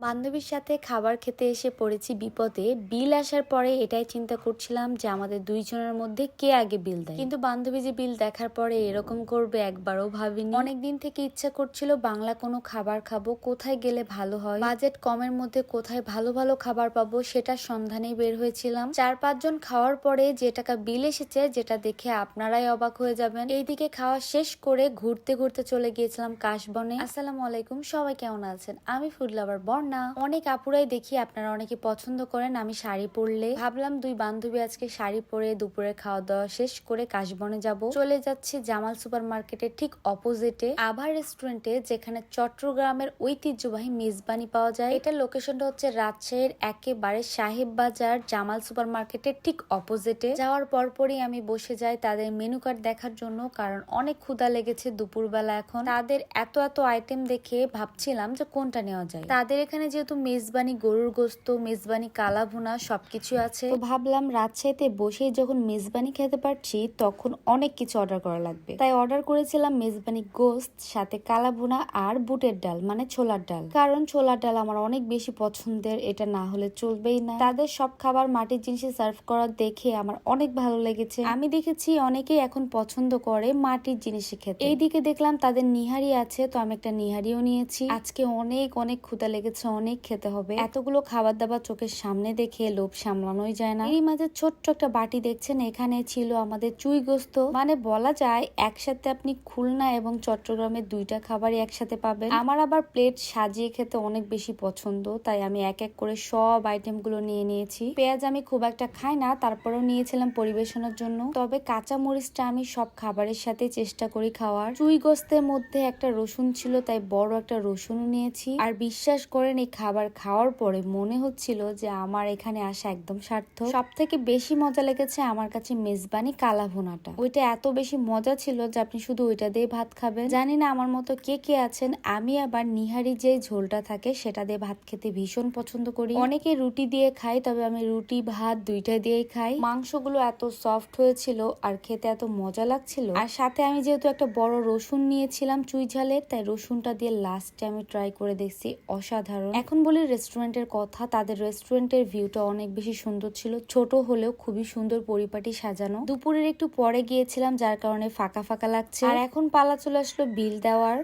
বান্ধবীর সাথে খাবার খেতে এসে পড়েছি বিপদে। বিল আসার পরে এটাই চিন্তা করছিলাম যে আমাদের দুইজনের মধ্যে কে আগে বিল দেয়। কিন্তু বান্ধবী যে বিল দেখার পরে এরকম করবে একবারও ভাবিনি। অনেকদিন থেকে ইচ্ছা করছিল, বাংলা কোনো খাবার খাব, কোথায় গেলে ভালো হয়? বাজেট কমের মধ্যে কোথায় ভালো ভালো খাবার পাবো? সেটার সন্ধানেই বের হয়েছিলাম। চার পাঁচজন খাওয়ার পরে যে টাকা বিল এসেছে, যেটা দেখে আপনারাই অবাক হয়ে যাবেন। এইদিকে খাওয়া শেষ করে ঘুরতে ঘুরতে চলে গিয়েছিলাম কাশবনে। আসসালামু আলাইকুম, সবাই কেমন আছেন? আমি ফুড লাভার বর্ণা। অনেক আপুরাই দেখি আপনারা অনেকে পছন্দ করেন, আমি শাড়ি পরলে। ভাবলাম দুই বান্ধবী আজকে শাড়ি পরে দুপুরে খাওয়া দাওয়া শেষ করে কাশবনে যাব। চলে যাচ্ছি জামাল সুপার মার্কেটের ঠিক অপোজিটে আভা রেস্টুরেন্টে যেখানে চট্টগ্রামের ঐতিহ্যবাহী মেজবানি পাওয়া যায়। এটা লোকেশনটা হচ্ছে রাজশাহীর একেবারে সাহেব বাজার জামাল সুপার মার্কেটের ঠিক অপোজিটে যাওয়ার পরপরই আমি বসে যাই তাদের মেনু কার্ড দেখার জন্য, কারণ অনেক ক্ষুধা লেগেছে দুপুরবেলা এখন। তাদের এত এত আইটেম দেখে ভাবছিলাম যে কোনটা নেওয়া যায়। তাদের এখানে যেহেতু মেজবানি, গরুর গোস্ত, মেজবানি কালা ভুনা সবকিছু আছে। তো ভাবলাম রাজশাহীতে বসেই যখন মেজবানি খেতে পারছি, তখন অনেক কিছু অর্ডার করা লাগবে। তাই অর্ডার করেছিলাম মেজবানি গোস্ত, সাথে কালা ভুনা আর বুটের ডাল মানে ছোলার ডাল। কারণ ছোলার ডাল আমার অনেক বেশি পছন্দের, এটা না হলে চলবেই না। তাদের সব খাবার মাটির জিনিসে সার্ভ করা দেখে আমার অনেক ভালো লেগেছে। আমি দেখেছি অনেকেই এখন পছন্দ করে মাটির জিনিসে খেতে। এইদিকে দেখলাম তাদের নিহারি আছে, তো আমি একটা নিহারিও নিয়েছি। আজকে অনেক অনেক ক্ষুদা লেগেছে অনেক খেতে হবে। এতগুলো খাবার দাবার চোখের সামনে দেখে লোভ সামলানোই যায় না। এই মাঝে ছোট্ট একটা বাটি দেখছেন, এখানে ছিল আমাদের চুই গোস্ত মানে বলা যায়, একসাথে আপনি খুলনা এবং চট্টগ্রামের দুইটা খাবারই একসাথে পাবেন। আমার আবার প্লেট সাজিয়ে খেতে অনেক বেশি পছন্দ, তাই আমি এক এক করে সব আইটেমগুলো নিয়ে নিয়েছি। পেঁয়াজ আমি খুব একটা খাই না, তারপরেও নিয়েছিলাম পরিবেশনের জন্য। তবে কাঁচা মরিচটা আমি সব খাবারের সাথে চেষ্টা করি খাওয়ার। চুই গোস্তের মধ্যে একটা রসুন ছিল, তাই বড় একটা রসুনও নিয়েছি। আর বিশ্বাস করেন এই খাবার খাওয়ার পরে মনে হচ্ছিল যে আমার এখানে আসা একদম সার্থক। সব থেকে বেশি মজা লেগেছে আমার কাছে মেজবানি কালা ভুনাটা ওইটা এত বেশি মজা ছিল যে আপনি শুধু ওইটা দিয়ে ভাত খাবেন। জানি না আমার মতো কে কে আছেন, আমি আবার নিহারি যে ঝোলটা থাকে সেটা দিয়ে ভাত খেতে ভীষণ পছন্দ করি। অনেকে রুটি দিয়ে খাই তবে আমি রুটি, ভাত দুইটা দিয়েই খাই। মাংসগুলো এত সফট হয়েছিল আর খেতে এত মজা লাগছিল। আর সাথে আমি যেহেতু একটা বড় রসুন নিয়েছিলাম চুই ঝালের তাই রসুনটা দিয়ে লাস্টে আমি ট্রাই করে দেখছি, অসাধারণ এখন বলি রেস্টুরেন্টের কথা, তাদের রেস্টুরেন্টের ভিউটা অনেক বেশি সুন্দর ছিল। ছোট হলেও খুবই সুন্দর পরিপাটি সাজানো। দুপুরের একটু পরে গিয়েছিলাম, যার কারণে ফাঁকা ফাঁকা লাগছে। আর এখন পালা চলে আসলো বিল দেওয়ার।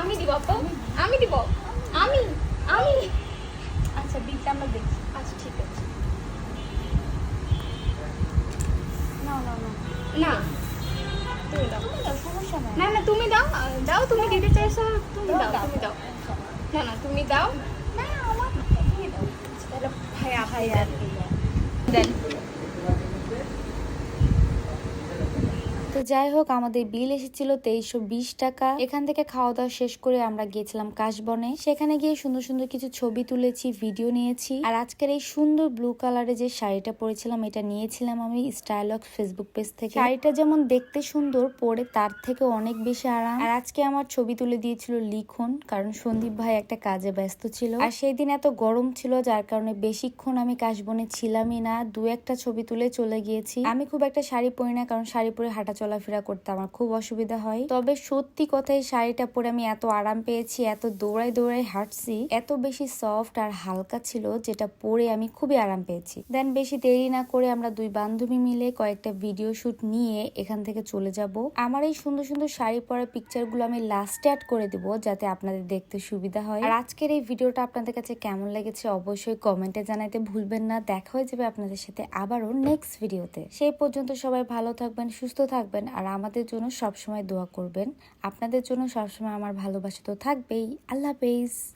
আমি দিব আমি দিব। আমি আমি। আচ্ছা বিলটা আমরা দেখি আচ্ছা ঠিক আছে। না না না। না। দাও। না না তুমি দাও আহ, দাও তুমি দিতে চাইছো তুমি দাও তুমি দাও না না তুমি দাও না আমার তুমি দাও তাহলে ভাইয়া ভাইয়া দেন তো যাই হোক, আমাদের বিল এসেছিল তেইশশো বিশ টাকা। এখান থেকে খাওয়া দাওয়া শেষ করে আমরা গিয়েছিলাম কাশবনে। সেখানে গিয়ে সুন্দর সুন্দর কিছু ছবি তুলেছি, ভিডিও নিয়েছি। আর আজকের এই সুন্দর ব্লু কালারে যে শাড়িটা পরেছিলাম, এটা নিয়েছিলাম আমি স্টাইলক্স ফেসবুক পেজ থেকে। শাড়িটা যেমন দেখতে সুন্দর, পরে তার থেকে অনেক বেশি আরাম। আর আজকে আমার ছবি তুলে দিয়েছিল লিখন, কারণ সন্দীপ ভাই একটা কাজে ব্যস্ত ছিল। আর সেই দিন এত গরম ছিল, যার কারণে বেশিক্ষণ আমি কাশবনে ছিলামই না। দু একটা ছবি তুলে চলে গিয়েছি। আমি খুব একটা শাড়ি পরি না, কারণ শাড়ি পরে হাঁটা চলাফেরা করতে আমার খুব অসুবিধা হয়। তবে সত্যি কথাই শাড়িটা পরে আমি এত আরাম পেয়েছি, এত দৌড়াই দৌড়াই হাঁটছি, এত বেশি সফট আর হালকা ছিল যেটা পরে আমি খুবই আরাম পেয়েছি। দেন বেশি দেরি না করে আমরা দুই বান্ধবী মিলে কয়েকটা ভিডিও শুট নিয়ে এখান থেকে চলে যাব। আমার এই সুন্দর সুন্দর শাড়ি পরা পিকচারগুলো আমি লাস্টে অ্যাড করে দিব যাতে আপনাদের দেখতে সুবিধা হয়। আর আজকের এই ভিডিওটা আপনাদের কাছে কেমন লেগেছে অবশ্যই কমেন্টে জানাতে ভুলবেন না। দেখা হয়ে যাবে আপনাদের সাথে আবারও নেক্সট ভিডিওতে সেই পর্যন্ত সবাই ভালো থাকবেন, সুস্থ থাকবেন আর আমাদের জন্য সবসময় দোয়া করবেন। আপনাদের জন্য সবসময় আমার ভালোবাসা তো থাকবেই। আল্লাহ হাফেজ।